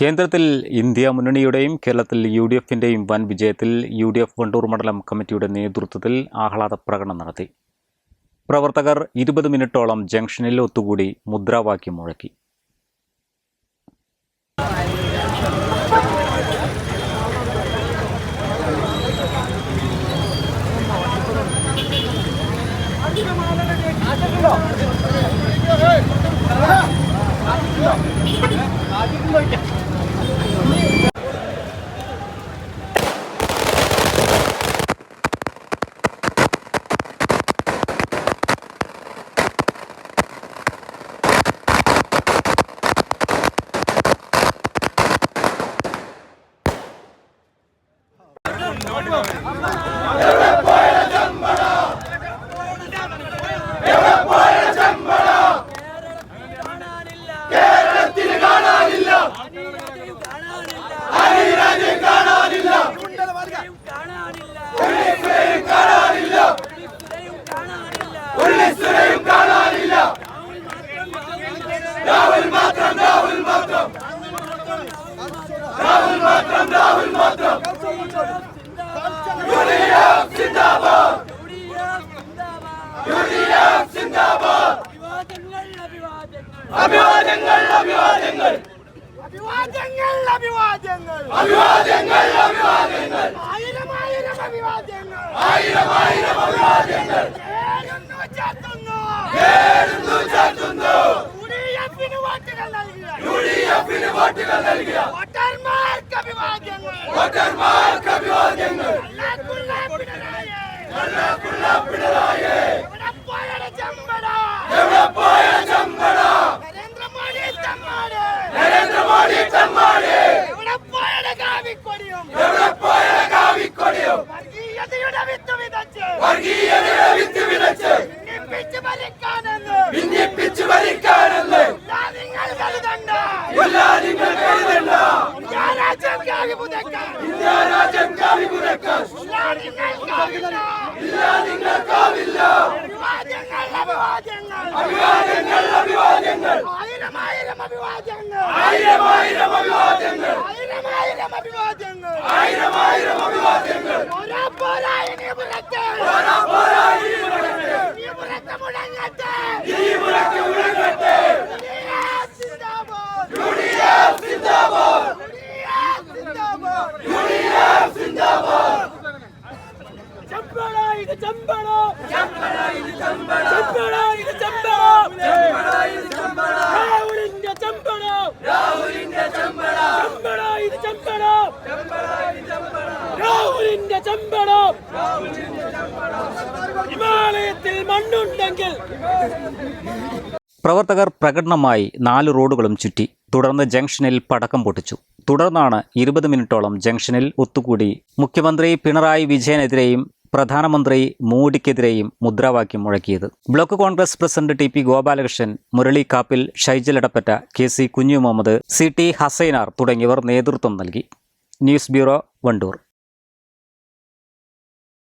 കേന്ദ്രത്തിൽ ഇന്ത്യ മുന്നണിയുടെയും കേരളത്തിൽ U D എഫിന്റെയും വൻ വിജയത്തിൽ യു ഡി എഫ് വണ്ടൂർ മണ്ഡലം കമ്മിറ്റിയുടെ നേതൃത്വത്തിൽ ആഹ്ലാദ പ്രകടനം നടത്തി. പ്രവർത്തകർ ഇരുപത് മിനിറ്റോളം ജംഗ്ഷനിൽ ഒത്തുകൂടി മുദ്രാവാക്യം മുഴക്കി. Matram, Rahul Matram! അഭിവാദ്യങ്ങൾ അഭിവാദ്യങ്ങൾ അഭിവാദ്യങ്ങൾ അഭിവാദ്യങ്ങൾ അഭിവാദ്യങ്ങൾ അഭിവാദ്യങ്ങൾ ആയിരം ആയിരം അഭിവാദ്യങ്ങൾ ആയിരം ആയിരം അഭിവാദ്യങ്ങൾ ഏഴുന്നു ചാത്തുന്നു ഏഴുന്നു ചാത്തുന്നു യുഡിഎഫിന് വോട്ടുകൾ നൽകിയ യുഡിഎഫിന് വോട്ടുകൾ നൽകിയ വോട്ടർമാർക്ക് അഭിവാദ്യങ്ങൾ. വോട്ടർമാർക്ക് അഭിവാദ്യങ്ങൾ പിണറായി. പിണറായി എവിടെ പോയാലും പുതക്കാൻ ഇന്ത്യ രാജ്യം കാവി പുതക്കാൻ ഇല്ല നിങ്ങൾക്കാവില്ല അഭിവാദ്യങ്ങൾ അഭിവാദ്യങ്ങൾ ആയിരം ആയിരം അഭിവാദ്യങ്ങൾ ആയിരം ആയിരം അഭിവാദ്യങ്ങൾ ആയിരം ആയിരം അഭിവാദ്യങ്ങൾ ആയിരം ആയിരം അഭിവാദ്യങ്ങൾ പോരാ പോരാ ഇനി പുറത്ത് പോരാ പോരാ ഇനി പുറത്ത് മുടങ്ങട്ടെ ഇനി പുറത്ത് മുടങ്ങട്ടെ സിന്ദാബാദ് യുഡിഎഫ് സിന്ദാബാദ് യുഡിഎഫ് സിന്ദാബാദ് യുഡിഎഫ് സിന്ദാബാദ് ചമ്പട ഇത് ചമ്പട ചമ്പട ഇത് ചമ്പട ചമ്പട ഇത് ചമ്പട ചമ്പട ഇത് ചമ്പട രാഹുലിന്റെ ചമ്പട രാഹുലിന്റെ ചമ്പട ചമ്പട ഇത് ചമ്പട ചമ്പട ഇത് ചമ്പട രാഹുലിന്റെ ചെമ്പടം. ഹിമാലയത്തിൽ മണ്ണുണ്ടെങ്കിൽ പ്രവർത്തകർ പ്രകടനമായി നാല് റോഡുകളും ചുറ്റി തുടർന്ന് ജംഗ്ഷനിൽ പടക്കം പൊട്ടിച്ചു. തുടർന്നാണ് ഇരുപത് മിനിറ്റോളം ജംഗ്ഷനിൽ ഒത്തുകൂടി മുഖ്യമന്ത്രി പിണറായി വിജയനെതിരെയും പ്രധാനമന്ത്രി മോഡിക്കെതിരെയും മുദ്രാവാക്യം മുഴക്കിയത്. Block Congress president T P Gopalakrishnan Murali Kappil Shaijal Edappatta K C Kunju Muhammad C T Hasainar തുടങ്ങിയവർ നേതൃത്വം നൽകി. News bureau Wandoor.